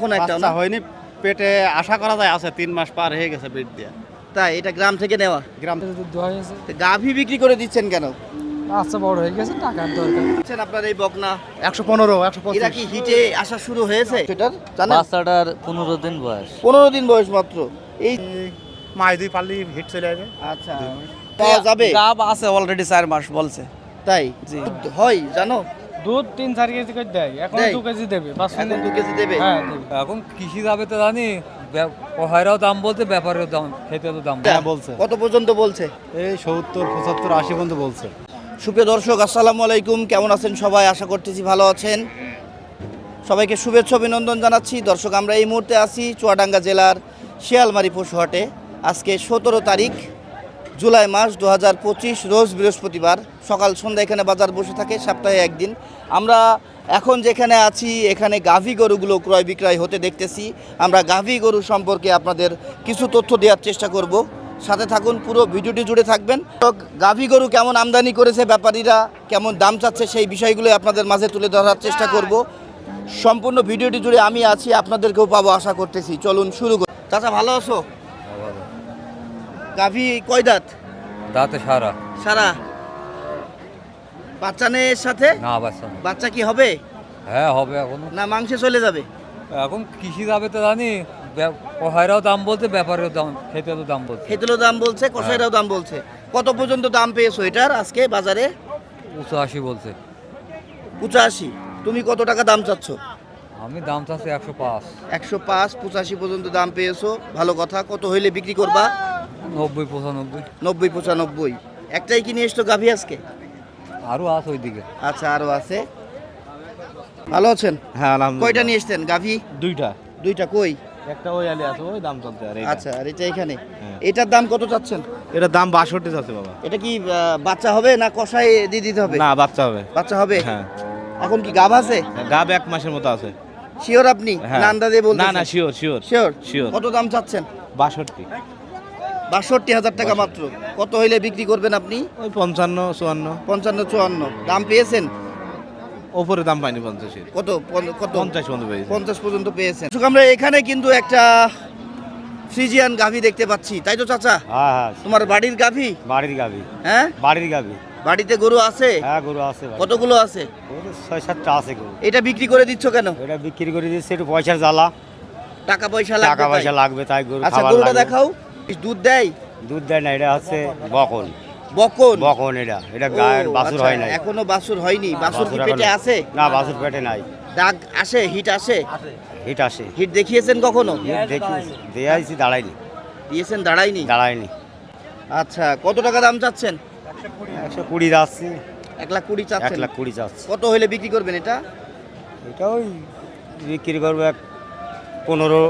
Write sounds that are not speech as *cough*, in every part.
কোন একটা বাচ্চা হয়নি পেটে আশা করা যায় আছে তিন মাস পার হয়ে গেছে পেট দিয়ে। তাই এটা গ্রাম থেকে নেওয়া? গ্রাম যুদ্ধ হয়েছে তো গাভী বিক্রি করে দিচ্ছেন কেন? বাচ্চা বড় হয়ে গেছে টাকার দরকার। দিচ্ছেন আপনার এই বকনা? একশো পনেরো একশো এরা কি হিটে আসা শুরু হয়েছে? সেটার জানেন? বাচ্চাটার পনেরো দিন বয়স। পনেরো দিন বয়স মাত্র। এই মাস দুই পারলি হিট চলে যাবে আচ্ছা। পাওয়া যাবে? গাব আছে অলরেডি চার মাস বলছে। তাই? জি। হয় জানো? দুধ তিন চার কেজি করে দেয়। এখন দেয়? দু কেজি দেবে পাঁচ এখন দু কেজি দেবে? হ্যাঁ দেবে। এখন কৃষি যাবে তো জানি পহায়রাও দাম বলতে ব্যাপারেও দাম খেতে তো দাম হ্যাঁ, বলছে। কত পর্যন্ত বলছে? এই সত্তর পঁচাত্তর আশি পর্যন্ত বলছে। সুপ্রিয় দর্শক আসসালামু আলাইকুম। কেমন আছেন সবাই? আশা করতেছি ভালো আছেন। সবাইকে শুভেচ্ছা অভিনন্দন জানাচ্ছি। দর্শক আমরা এই মুহূর্তে আছি চুয়াডাঙ্গা জেলার শিয়ালমারি পশুহাটে। আজকে সতেরো তারিখ জুলাই মাস দু হাজার পঁচিশ, রোজ বৃহস্পতিবার, সকাল সন্ধ্যা এখানে বাজার বসে থাকে, সপ্তাহে একদিন। আমরা এখন যেখানে আছি, এখানে গাভী গরুগুলো ক্রয় বিক্রয় হতে দেখতেছি। আমরা গাভী গরু সম্পর্কে আপনাদের কিছু তথ্য দেওয়ার চেষ্টা করব। সাথে থাকুন, পুরো ভিডিওটি জুড়ে থাকবেন। গাভী গরু কেমন আমদানি করেছে ব্যাপারীরা, কেমন দাম চাচ্ছে সেই বিষয়গুলো আপনাদের মাঝে তুলে ধরার চেষ্টা করব। সম্পূর্ণ ভিডিওটি জুড়ে আমি আছি, আপনাদেরকেও পাবো আশা করতেছি। চলুন শুরু করি। চাচা, ভালো আছো? গাভী কয় দাঁত? দাঁতে সারা। সারা? বাচ্চা নেই এর সাথে? না বাচ্চা না। বাচ্চা কি হবে? হ্যাঁ হবে এখন। না মাংসে চলে যাবে? এখন কৃষি যাবে তো জানি। পহায়রাও দাম বলতে ব্যাপারেও দাম খেতে তো দাম বলছে। খেতুলো দাম বলছে কষাইরাও দাম বলছে। কত পর্যন্ত দাম পেয়েছ এটার আজকে বাজারে? উঁচু আশি বলছে। পঁচাশি। তুমি কত টাকা দাম চাচ্ছ? আমি দাম চাচ্ছি একশো পাঁচ। একশো পাঁচ পঁচাশি পর্যন্ত দাম পেয়েছ। ভালো কথা কত হইলে বিক্রি করবা? নব্বই পঁচানব্বই। নব্বই পঁচানব্বই। একটাই কিনে এসছো গাভী আজকে? আরও আছে ওইদিকে। আচ্ছা আরও আছে। ভালো আছেন? হ্যাঁ কয়টা নিয়ে এসছেন গাভী? দুইটা। দুইটা কই? একটা ওই আলি আছে ওই দাম চলছে আর আচ্ছা আর এটা এখানে। হ্যাঁ। এটার দাম কত চাচ্ছেন? এটার দাম বাষট্টি আছে বাবা। এটা কি বাচ্চা হবে না কষাই দিয়ে দিতে হবে? না বাচ্চা হবে। বাচ্চা হবে? হ্যাঁ। এখন কি গাভ আছে? গাব এক মাসের মতো আছে। শিওর আপনি? হ্যাঁ। না আন্দাজে বলতে না না শিওর শিওর শিওর Sure. কত দাম চাচ্ছেন? বাষট্টি। বাষট্টি হাজার টাকা মাত্র। কত হইলে বিক্রি করবেন আপনি? ওই পঞ্চান্ন চুয়ান্ন। পঞ্চান্ন চুয়ান্ন। দাম পেয়েছেন? ওপরে দাম পাইনি পঞ্চাশের। কত? কত? পঞ্চাশ পর্যন্ত পেয়েছে। পঞ্চাশ পর্যন্ত পেয়েছেন। আমরা এখানে কিন্তু একটা ফ্রিজিয়ান গাভী দেখতে পাচ্ছি। তাই তো চাচা? হ্যাঁ হ্যাঁ। তোমার বাড়ির গাভী? বাড়ির গাবি হ্যাঁ? বাড়ির গাবি বাড়িতে গরু আছে? হ্যাঁ গরু আছে কতগুলো আছে? ছয় সাতটা আছে গরু। এটা বিক্রি করে দিচ্ছ কেন? এটা বিক্রি করে দিচ্ছে একটু পয়সার জ্বালা। টাকা পয়সা লাগবে টাকা পয়সা লাগবে তাই গরু আচ্ছা গরুটা দেখাও। দুধ দেয়? দুধ দেয় না এটা হচ্ছে বকন। বকন? বকন এটা। এটা গায়ের বাছুর আচ্ছা, হয় না এখনও বাছুর হয়নি? বাছুর কি পেটে আছে? না বাছুর পেটে নাই। দাগ আসে? হিট আসে? হিট আসে। হিট দেখিয়েছেন কখনো? দেখি দেয়াইছি দাঁড়াইনি। দিয়েছেন দাঁড়ায়নি? দাঁড়ায়নি। আচ্ছা কত টাকা দাম চাচ্ছেন? একশো কুড়ি। যাচ্ছি। এক লাখ কুড়ি এক লাখ কুড়ি যাচ্ছে। কত হইলে বিক্রি করবেন এটা? এটা ওই বিক্রি করব এক পনেরো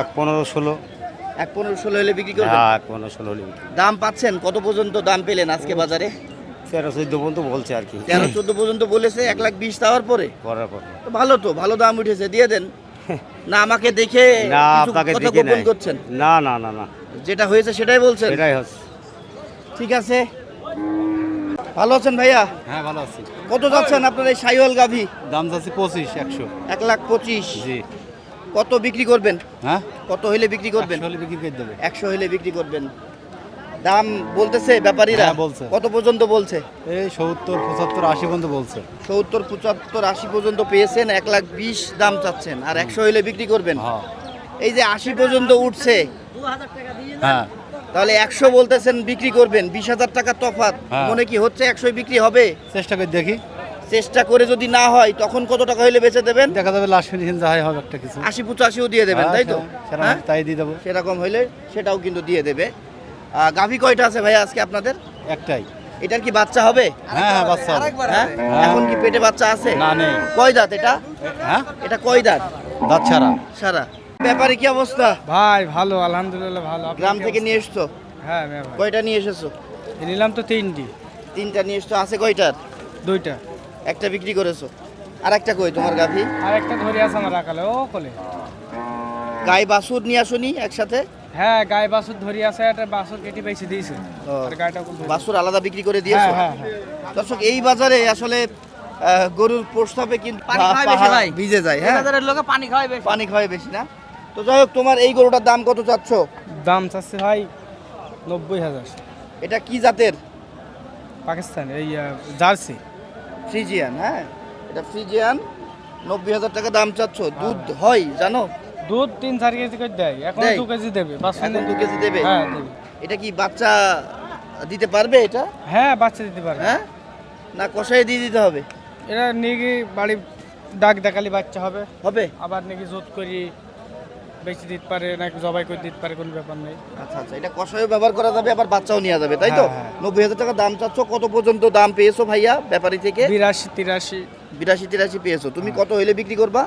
এক পনেরো ষোলো। এক পনেরো ষোলো হলে বিক্রি করবেন? হ্যাঁ এক পনেরো ষোলো হলে বিক্রি দাম পাচ্ছেন? কত পর্যন্ত দাম পেলেন আজকে বাজারে? তেরো চোদ্দ পর্যন্ত বলছে আর কি। তেরো চোদ্দ পর্যন্ত বলেছে এক লাখ বিশ দেওয়ার পরে? করার পর। তো ভালো তো ভালো দাম উঠেছে দিয়ে দেন। না আমাকে দেখে না আপনাকে দেখে গোপন করছেন? না না না না। যেটা হয়েছে সেটাই বলছেন? সেটাই হচ্ছে। ঠিক আছে। ভালো আছেন ভাইয়া? হ্যাঁ ভালো আছি। কত যাচ্ছেন আপনার এই সাইওয়াল গাভী? দাম যাচ্ছে পঁচিশ একশো। এক লাখ পঁচিশ। জি। কত বিক্রি করবেন? হ্যাঁ? কত হইলে বিক্রি করবেন? একশো হলে বিক্রি করে দেবে। একশো হইলে বিক্রি করবেন। দাম বলতেছে ব্যাপারীরা? হ্যাঁ, বলছে। কত পর্যন্ত বলছে? এই সত্তর পঁচাত্তর আশি পর্যন্ত বলছে। সত্তর পঁচাত্তর আশি পর্যন্ত পেয়েছেন এক লাখ বিশ দাম চাচ্ছেন আর একশো হইলে বিক্রি করবেন। হ্যাঁ। এই যে আশি পর্যন্ত উঠছে হ্যাঁ। তাহলে একশো বলতেছেন বিক্রি করবেন বিশ হাজার টাকা তফাৎ। হ্যাঁ। মনে কি হচ্ছে একশোই বিক্রি হবে? চেষ্টা করে দেখি। চেষ্টা করে যদি না হয় তখন কত টাকা হইলে বেচে দেবেন? দেখা যাবে লাস্ট ফিনিশিং যাই হবে একটা কিছু। আশি পঁচাশিও দিয়ে দেবেন হ্যাঁ, তাই তো? হ্যাঁ? তাই দিয়ে দেবো। সেরকম হইলে সেটাও কিন্তু দিয়ে দেবে। গাভী কয়টা আছে ভাই আজকে আপনাদের? একটাই। এটার কি বাচ্চা হবে? হ্যাঁ হ্যাঁ বাচ্চা হবে। হ্যাঁ। এখন কি পেটে বাচ্চা আছে? না নেই। কয় দাঁত এটা? হ্যাঁ? এটা কয় দাঁত? দাঁত ছাড়া। সারা ব্যাপারে কি অবস্থা? ভাই ভালো আলহামদুলিল্লাহ ভালো। গ্রাম থেকে নিয়ে এসছো? হ্যাঁ হ্যাঁ ভাই। কয়টা নিয়ে এসেছ? নিলাম তো তিনটি। তিনটা নিয়ে এসছো। আছে কয়টার? দুইটা। একটা বিক্রি করেছ। আর একটা কই তোমার গাভী? আর একটা ধরে আছে আমার রাখালে ও কলে। গাই বাছুর নিয়ে আসোনি একসাথে? হ্যাঁ গায়ে বাছুর ধরে আছে একটা বাছুর কেটে বেশি দিয়েছে। আর ধরে- বাছুর আলাদা বিক্রি করে দিয়েছ? হ্যাঁ হ্যাঁ হ্যাঁ। দর্শক এই বাজারে আসলে গরুর প্রস্তাবে কিন্তু পানি খাওয়াই বেশি ভাই। ভিজে যায় হ্যাঁ? বাজারের লোকে পানি খাওয়াই বেশি। পানি খাওয়াই বেশি না? তো যাই হোক তোমার এই গরুটার দাম কত চাচ্ছ? দাম চাচ্ছে ভাই নব্বই হাজার। এটা কি জাতের? পাকিস্তান এই জার্সি। ফ্রিজিয়ান হ্যাঁ? এটা ফ্রিজিয়ান নব্বই হাজার টাকা দাম চাচ্ছ। দুধ হয়। জানো? দুধ তিন চার কেজি করে দেয় এখন দেয়? দু কেজি দেবে এখন দু কেজি দেবে? হ্যাঁ দেবে। এটা কি বাচ্চা দিতে পারবে এটা? হ্যাঁ বাচ্চা দিতে পারবে। হ্যাঁ? না কষাই দিয়ে দিতে হবে? এটা নিয়ে গিয়ে বাড়ি ডাক দেখালি বাচ্চা হবে। হবে? আবার নাকি জোত করি বেশি দিতে পারে নাকি জবাই করে দিতে পারে কোনো ব্যাপার নেই। আচ্ছা আচ্ছা এটা কষাইও ব্যবহার করা যাবে আবার বাচ্চাও নেওয়া যাবে তাই তো? হ্যাঁ, হ্যাঁ। নব্বই হাজার টাকা দাম চাচ্ছ কত পর্যন্ত দাম পেয়েছ ভাইয়া ব্যাপারী থেকে? বিরাশি তিরাশি। বিরাশি তিরাশি পেয়েছ। তুমি কত হইলে বিক্রি করবা?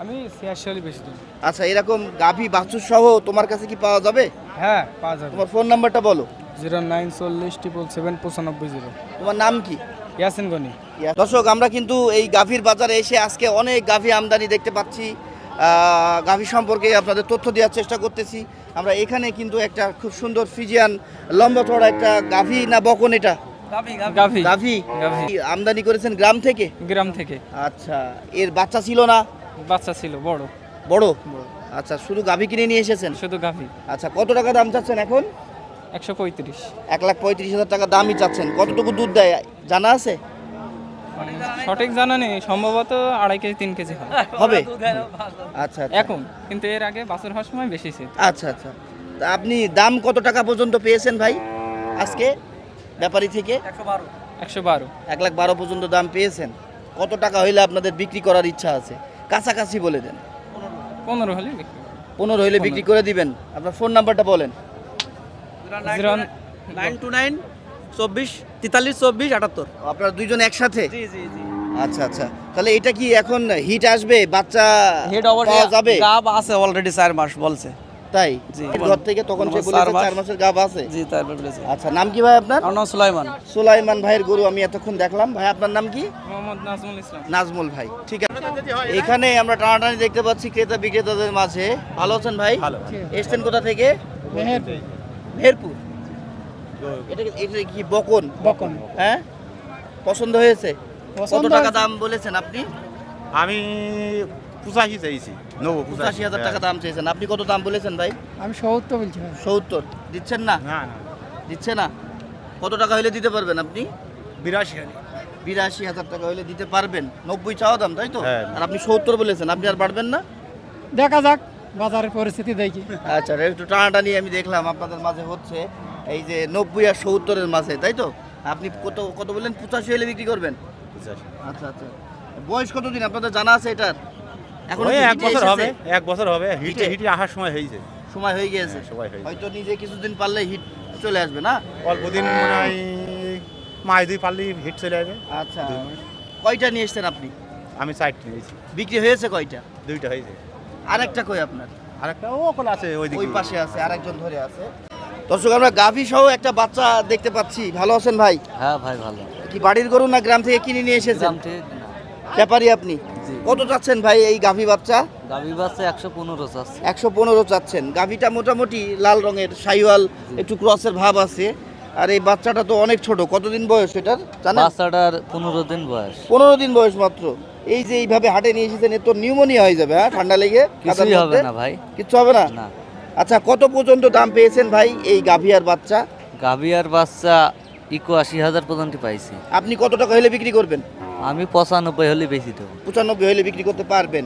আমি ছিয়াশি হলে বেশি দিই আচ্ছা এরকম গাভী বাছুর সহ তোমার কাছে কি পাওয়া যাবে? হ্যাঁ পাওয়া যাবে। তোমার ফোন নাম্বারটা বলো। জিরো নাইন চল্লিশ ট্রিপল সেভেন পঁচানব্বই জিরো। তোমার নাম কি? ইয়াসিন গনি। দর্শক আমরা কিন্তু এই গাভীর বাজারে এসে আজকে অনেক গাভী আমদানি দেখতে পাচ্ছি। গাভী সম্পর্কে আপনাদের তথ্য দেওয়ার চেষ্টা করতেছি। আমরা এখানে কিন্তু একটা খুব সুন্দর ফিজিয়ান লম্বা চড়া একটা গাভী না বকন এটা? গাভী। আমদানি করেছেন গ্রাম থেকে? গ্রাম থেকে। আচ্ছা এর বাচ্চা ছিল না? বাচ্চা ছিল বড়? বড়। আচ্ছা শুধু গাভী কিনে নিয়ে এসেছেন? শুধু গাভী। আচ্ছা কত টাকা দাম চাচ্ছেন এখন? একশো পঁয়ত্রিশ। এক লাখ পঁয়ত্রিশ হাজার টাকা দামই চাচ্ছেন। কতটুকু দুধ দেয়? জানা আছে? সঠিক জানা নেই সম্ভবত আড়াই কেজি তিন কেজি হয় হবে? আচ্ছা আচ্ছা। এখন কিন্তু এর আগে বাছুর হওয়ার সময় বেশি ছিল। আচ্ছা আচ্ছা। তা আপনি দাম কত টাকা পর্যন্ত পেয়েছেন ভাই আজকে ব্যাপারী থেকে? একশো বারো। এক লাখ বারো পর্যন্ত দাম পেয়েছেন। কত টাকা হইলে আপনাদের বিক্রি করার ইচ্ছা আছে? কাছাকাছি বলে দেন। পনেরো হলে পনেরো হইলে বিক্রি করে দিবেন। আপনার ফোন নাম্বারটা বলেন। জিরো নাইন টু নাইন চব্বিশ তেতাল্লিশ চব্বিশ আটাত্তর। আপনারা দুইজন একসাথে? জি জি জি। আচ্ছা আচ্ছা। তাহলে এটা কি এখন হিট আসবে? বাচ্চা হেড পাওয়া যাবে? গাব আছে অলরেডি চার মাস বলছে। তাই? জি। ঘর থেকে তখন সে বলেছে চার মাসের গাব আছে। জি তারপর বলেছে। আচ্ছা নাম কি ভাই আপনার? আমার নাম সুলাইমান। সুলাইমান ভাইয়ের গরু আমি এতক্ষণ দেখলাম। ভাই আপনার নাম কি? মোহাম্মদ নাজমুল ইসলাম। নাজমুল ভাই ঠিক আছে। এখানে আমরা টানাটানি দেখতে পাচ্ছি ক্রেতা বিক্রেতাদের মাঝে। ভালো আছেন ভাই? ভালো। এসছেন কোথা থেকে? মেহেরপুর। এটা এটা কি বকন? বকন। হ্যাঁ? পছন্দ হয়েছে? কত টাকা দাম বলেছেন আপনি? আমি পঁচাশি চাইছি নবো পঁচাশি। হাজার টাকা দাম চেয়েছেন। আপনি কত দাম বলেছেন ভাই? আমি সত্তর বলছি সত্তর। দিচ্ছেন না? না না। দিচ্ছে না? কত টাকা হইলে দিতে পারবেন আপনি? বিরাশি বিরাশি হাজার টাকা হইলে দিতে পারবেন। নব্বই চাওয়া দাম তাই তো? হ্যাঁ। আর আপনি সত্তর বলেছেন। আপনি আর পারবেন না? দেখা যাক বাজারের পরিস্থিতি দেখি। আচ্ছা একটু টানাটানি আমি দেখলাম। আপনাদের মাঝে হচ্ছে। এই যে নব্বই আর সত্তরের মাঝে তাই তো? আপনি কত কত বললেন? পঁচাশি হলে বিক্রি করবেন? আচ্ছা আচ্ছা। বয়স কতদিন? আপনাদের জানা আছে এটার? এখন এক বছর হবে এক বছর হবে। হিটে হিটে? আসার সময় হয়েছে। সময় হয়ে গিয়েছে। হ্যাঁ, সময় হয়তো নিজে কিছুদিন পারলে হিট চলে আসবে না? অল্প দিন মনে হয় মাস দুই পারলেই হিট চলে আসবে। আচ্ছা কয়টা নিয়ে এসছেন আপনি? আমি চারটি নিয়েছি বিক্রি হয়েছে কয়টা? দুইটা হয়েছে। আরেকটা কই আপনার? আর একটা ও ওখানে আছে ওই পাশে আছে আরেকজন ধরে আছে। দর্শক আমরা গাভী সহ একটা বাচ্চা দেখতে পাচ্ছি। ভালো আছেন ভাই? হ্যাঁ ভাই ভালো। কি বাড়ির গরু না গ্রাম থেকে কিনে নিয়ে এসেছেন? ব্যাপারী আপনি? কত চাচ্ছেন ভাই এই গাভী বাচ্চা? গাভি বাচ্চা একশো পনেরো চাচ্ছে। একশো পনেরো চাচ্ছেন। গাভীটা মোটামুটি লাল রঙের সাইওয়াল একটু ক্রসের ভাব আছে। আর এই বাচ্চাটা তো অনেক ছোট। কতদিন বয়স এটার? জানেন? বাচ্চাটার পনেরো দিন বয়স। পনেরো দিন বয়স মাত্র। এই যে এইভাবে হাটে নিয়ে এসেছেন এর তো নিউমোনিয়া হয়ে যাবে হ্যাঁ ঠান্ডা লেগে কিছুই হবে না ভাই। কিচ্ছু হবে না? না। আচ্ছা কত পর্যন্ত দাম পেয়েছেন ভাই এই গাভিয়ার বাচ্চা? গাভিয়ার বাচ্চা ইকো আশি হাজার পর্যন্ত পাইছি। আপনি কত টাকা হলে বিক্রি করবেন? আমি পঁচানব্বই হলে বেশি দেবো। পঁচানব্বই হলে বিক্রি করতে পারবেন।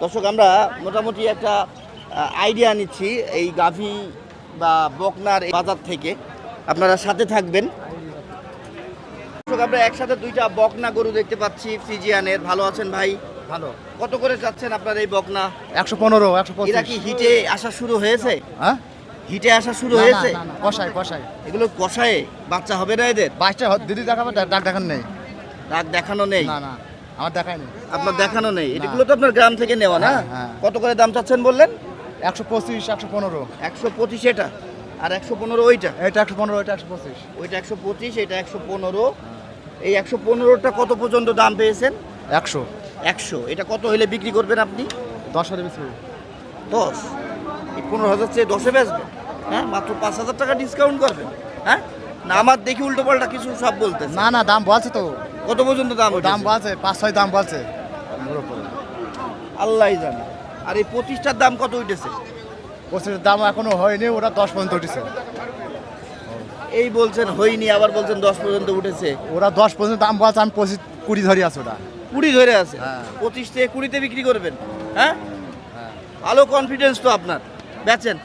দর্শক আমরা মোটামুটি একটা আইডিয়া নিচ্ছি এই গাভী বা বকনার বাজার থেকে। আপনারা সাথে থাকবেন। দর্শক আমরা একসাথে দুইটা বকনা গরু দেখতে পাচ্ছি ফ্রিজিয়ানের ভালো আছেন ভাই? ভালো। কত করে যাচ্ছেন আপনার এই বকনা? একশো পনেরো একশো এরা কি হিটে আসা শুরু হয়েছে? হ্যাঁ? হিটে আসা শুরু হয়েছে? কষাই কষাই এগুলো কষায়ে? বাচ্চা হবে না এদের? বাইশটা দিদি দেখাবে ডাক ডাক দেখান নেই। রাগ দেখানো নেই? না না আমার দেখায় নেই। আপনার দেখানো নেই? এগুলো তো আপনার গ্রাম থেকে নেওয়া না? হ্যাঁ, হ্যাঁ। কত করে দাম চাচ্ছেন বললেন? একশো পঁচিশ একশো পনেরো। একশো পঁচিশ এটা? আর একশো পনেরো ওইটা? এটা একশো পনেরো এটা একশো পঁচিশ। ওইটা একশো পঁচিশ এটা একশো পনেরো। এই একশো পনেরোটা কত পর্যন্ত দাম পেয়েছেন? একশো। একশো। এটা কত হলে বিক্রি করবেন আপনি? দশ হাজার বেশি দশ? এই পনেরো হাজার চেয়ে দশে বেচবেন। হ্যাঁ মাত্র পাঁচ হাজার টাকা ডিসকাউন্ট করবেন। হ্যাঁ? না আমার দেখি উল্টো পাল্টা কিছু সব বলতে না না দাম বলছে তো। কত পর্যন্ত দাম দাম বাড়ছে পাঁচ ছয় দাম ওর আল্লাহ জানে। আর এই পঁচিশটার দাম কত উঠেছে? পঁচিশের দাম এখনও হয়নি ওরা দশ পর্যন্ত উঠেছে। এই বলছেন হয়নি আবার বলছেন দশ পর্যন্ত উঠেছে। ওরা দশ পর্যন্ত দাম বাড়ছে আমি পঁচিশ কুড়ি ধরে আছে ওরা কুড়ি ধরে আছে। হ্যাঁ। পঁচিশ থেকে কুড়িতে বিক্রি করবেন। হ্যাঁ? ভালো কনফিডেন্স তো আপনার। বেচেন।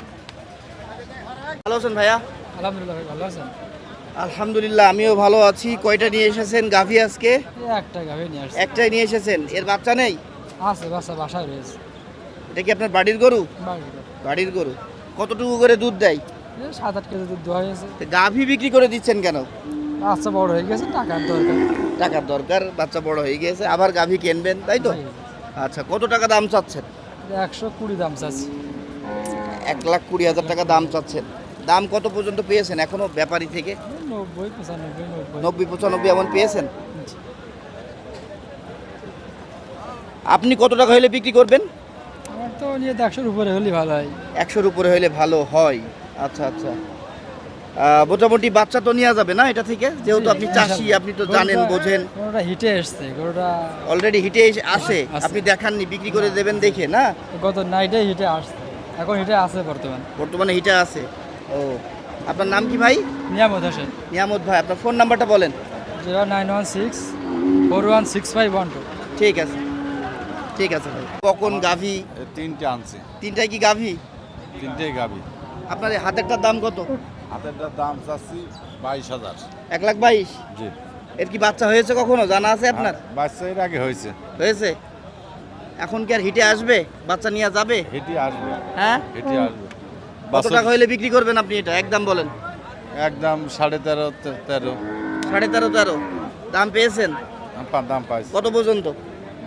ভালো আছেন ভাইয়া? আলহামদুলিল্লাহ ভালো আছেন? আলহামদুলিল্লাহ আমিও ভালো আছি। কয়টা নিয়ে এসেছেন গাভী আজকে? একটা গাভি নিয়ে আসছে। একটাই নিয়ে এসেছেন। এর বাচ্চা নেই? আছে বাসা বাসায় রয়েছে। এটা কি আপনার বাড়ির গরু? বাড়ির গরু। কতটুকু করে দুধ দেয়? সাত আট কেজি দুধ দেওয়া হয়েছে। গাভী বিক্রি করে দিচ্ছেন কেন? বাচ্চা বড় হয়ে গেছে টাকার দরকার। টাকার দরকার বাচ্চা বড় হয়ে গেছে আবার গাভী কিনবেন তাই তো? আচ্ছা কত টাকা দাম চাচ্ছেন? একশো কুড়ি দাম চাচ্ছি। এক লাখ কুড়ি হাজার টাকা দাম চাচ্ছেন। দাম কত পর্যন্ত পেয়েছেন এখনও ব্যাপারী থেকে? নব্বই পঁচানব্বই নব্বই। নব্বই পঁচানব্বই এমন পেয়েছেন? আপনি কত টাকা হলে বিক্রি করবেন? আমার তো নিয়ে একশোর উপরে হলে ভালো হয়। একশোর উপরে হলে ভালো হয়। আচ্ছা আচ্ছা। মোটামুটি বাচ্চা তো নেওয়া যাবে না এটা থেকে? যেহেতু আপনি চাষি আপনি তো জানেন বোঝেন। গরুটা হিটে এসছে গরুটা অলরেডি হিটে এসে আসে। আপনি দেখাননি বিক্রি করে দেবেন দেখে না? গত নাইটে হিটে আসছে এখন হিটে আছে বর্তমান। বর্তমানে হিটে আছে। ও আপনার নাম কি ভাই? নিয়ামত হোসেন। নিয়ামত ভাই আপনার ফোন নাম্বারটা বলেন। Zero nine one six four one six five one two. ঠিক আছে। ঠিক আছে ভাই। কখন গাভি? তিনটে আনছে। তিনটায় কি গাভি? তিনটেই গাবি আপনার হাতেরটার দাম কত? হাতেরটার দাম চাচ্ছি বাইশ হাজার। এক লাখ বাইশ? জি। এর কি বাচ্চা হয়েছে কখনো? জানা আছে আপনার? বাচ্চা এর আগে হয়েছে। হয়েছে? এখন কি আর হিটে আসবে? বাচ্চা নিয়ে যাবে? হেঁটে আসবে। হ্যাঁ? হেঁটে আসবে। কত টাকা হলে বিক্রি করবেন আপনি এটা? একদম বলেন। একদম সাড়ে তেরো তেরো। সাড়ে তেরো তেরো। দাম পেয়েছেন? দাম পাইছি। কত পর্যন্ত?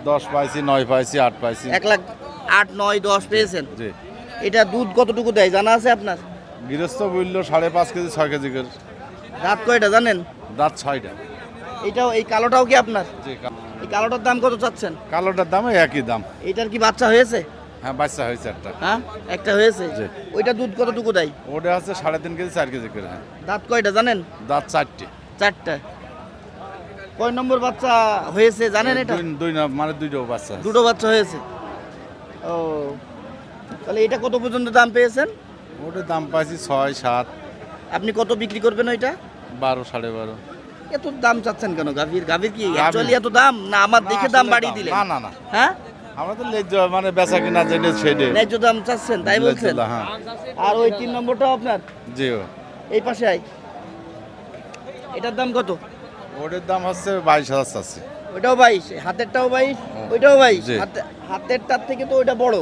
দশ পাইছি নয় পাইছি আট পাইছি। এক লাখ আট নয় দশ পেয়েছেন। জি। এটা দুধ কতটুকু দেয়? জানা আছে আপনার? গৃহস্থ মূল্য সাড়ে পাঁচ কেজি ছয় কেজি করে। দাঁত কয়টা জানেন? দাঁত ছয়টা। এটাও এই কালোটাও কি আপনার? এই কালোটার দাম কত চাচ্ছেন? কালোটার দামে একই দাম। এইটার কি বাচ্চা হয়েছে? হ্যাঁ বাচ্চা হয়েছে একটা। হ্যাঁ একটা হয়েছে। ওইটা দুধ কতটুকু দেয়? ওটা হচ্ছে সাড়ে তিন কেজি চার কেজি করে হ্যাঁ। দাঁত কয়টা জানেন? দাঁত চারটে। চারটা। কয় নম্বর বাচ্চা হয়েছে জানেন এটা? দুই- না মানে দুইটাও বাচ্চা দুটো বাচ্চা হয়েছে। ও তাহলে এটা কত পর্যন্ত দাম পেয়েছেন? ওটার দাম পাইছি ছয় সাত। আপনি কত বিক্রি করবেন ওইটা? বারো সাড়ে বারো। এত দাম চাচ্ছেন কেন? গাভীর গাভীর কি অ্যাকচুয়ালি এত দাম? না আমার দেখে দাম বাড়িয়ে দিলেন। না না না। হ্যাঁ? আমরা তো লেজ মানে বেচা কিনা যেটা সেটে ন্যায্য দাম চাচ্ছেন তাই বলছেন? হ্যাঁ। আর ওই তিন নম্বরটাও আপনার? জি। এই পাশে আই এটার দাম কত? ওটার দাম হচ্ছে বাইশ হাজার চাচ্ছি। ওইটাও বাইশ হাতেরটাও বাইশ ওইটাও বাইশ। হাতেরটার থেকে তো ওইটা বড়।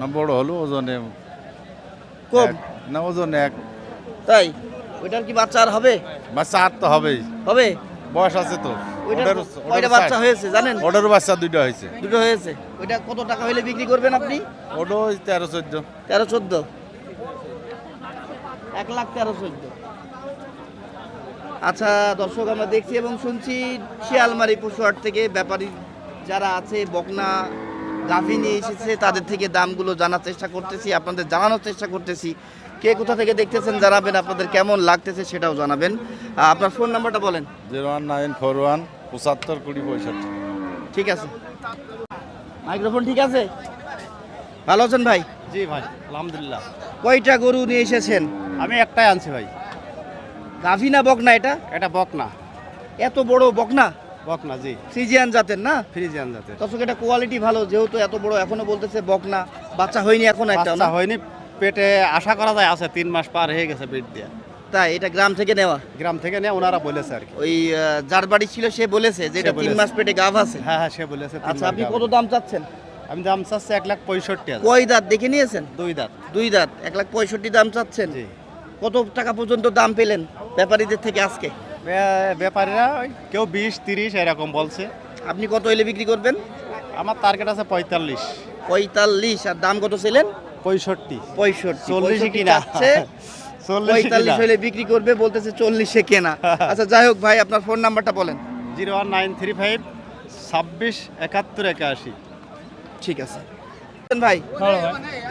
না বড় হলো ওজনে কম। না ওজনে এক। তাই? ওইটার কি বাচ্চা আর হবে? বাচ্চা আট তো হবেই। হবে? বয়স আছে তো। কয়টা বাচ্চা হয়েছে জানেন? ওটার বাচ্চা দুইটা হয়েছে। দুটো হয়েছে। ওইটা কত টাকা হলে বিক্রি করবেন আপনি? ওটা তেরো চোদ্দ। তেরো চোদ্দ? এক লাখ তেরো চোদ্দ। আচ্ছা দর্শক আমরা দেখছি এবং শুনছি শিয়ালমারি পশুহাট থেকে ব্যাপারী যারা আছে বকনা গাভী নিয়ে এসেছে তাদের থেকে দামগুলো জানার চেষ্টা করতেছি আপনাদের জানানোর চেষ্টা করতেছি। কে কোথা থেকে দেখতেছেন জানাবেন আপনাদের কেমন লাগতেছে সেটাও জানাবেন। আপনার ফোন নাম্বারটা বলেন। Zero one nine four one পঁচাত্তর কুড়ি পঁয়ষট্টি। ঠিক আছে। মাইক্রোফোন ঠিক আছে? ভালো আছেন ভাই? জি ভাই আলহামদুলিল্লাহ। কয়টা গরু নিয়ে এসেছেন? আমি একটাই আনছি ভাই। গাভী না বকনা এটা? এটা বকনা। এত বড় বকনা? বকনা জি। ফ্রিজিয়ান জাতের না? ফ্রিজিয়ান জাতের। দর্শক এটা কোয়ালিটি ভালো যেহেতু এত বড় এখনও বলতেছে বকনা। বাচ্চা হয়নি এখন একটা বাচ্চা হয়নি পেটে আশা করা যায় আছে তিন মাস পার হয়ে গেছে পেট দিয়ে। তাই এটা গ্রাম থেকে নেওয়া? গ্রাম থেকে নিয়ে ওনারা বলেছে আর কি। ওই যার বাড়ি ছিল সে বলেছে যে এটা তিন মাস পেটে গাভ আছে। হ্যাঁ হ্যাঁ সে বলেছে আচ্ছা আপনি কত দাম চাচ্ছেন? আমি দাম চাচ্ছি এক লাখ পঁয়ষট্টি কয় দাঁত দেখে নিয়েছেন? দুই দাঁত। দুই দাঁত এক লাখ পঁয়ষট্টি দাম চাচ্ছেন? কত টাকা পর্যন্ত দাম পেলেন ব্যাপারীদের থেকে আজকে? ব্যাপারীরা ওই কেউ বিশ তিরিশ এরকম বলছে। আপনি কত হলে বিক্রি করবেন? আমার টার্গেট আছে পঁয়তাল্লিশ। পঁয়তাল্লিশ আর দাম কত ছিলেন পঁয়ষট্টি। পঁয়ষট্টি। চল্লিশে *laughs* কিনা? পঁয়তাল্লিশ হলে বিক্রি করবে বলতেছে চল্লিশে কেনা। *laughs* আচ্ছা যাই হোক ভাই আপনার ফোন নাম্বারটা বলেন। Zero one nine three five ছাব্বিশ একাত্তর একাশি। ঠিক আছে। ভাই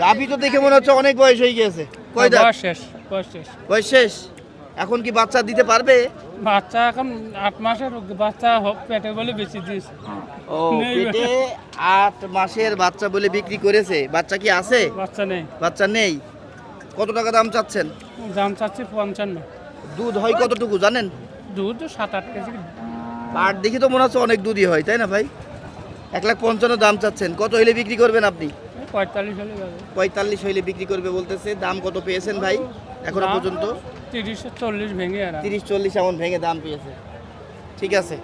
গাভী তো দেখে মনে হচ্ছে অনেক বয়স হয়ে গিয়েছে। কয় দাঁত? বয়স শেষ বয়স শেষ। বয়স শেষ? এখন কি বাচ্চা দিতে পারবে? বাচ্চা এখন আট মাসের বাচ্চা হোক পেটে বলে বেশি দিয়েছে। ও পেটে আট মাসের বাচ্চা বলে বিক্রি করেছে। বাচ্চা কি আছে? বাচ্চা নেই। বাচ্চা নেই। কত টাকা দাম চাচ্ছেন? দাম চাচ্ছি পঞ্চান্ন। দুধ হয় কতটুকু জানেন? দুধ সাত আট কেজি। আর দেখি তো মনে হচ্ছে অনেক দুধই হয় তাই না ভাই? এক লাখ পঞ্চান্ন দাম চাচ্ছেন। কত হইলে বিক্রি করবেন আপনি? পঁয়তাল্লিশ যাবে পঁয়তাল্লিশ হইলে বিক্রি করবে বলতেছে। দাম কত পেয়েছেন ভাই এখনও পর্যন্ত? তিরিশ চল্লিশ ভেঙে তিরিশ চল্লিশ এমন ভেঙে দাম পেয়েছে। ঠিক আছে।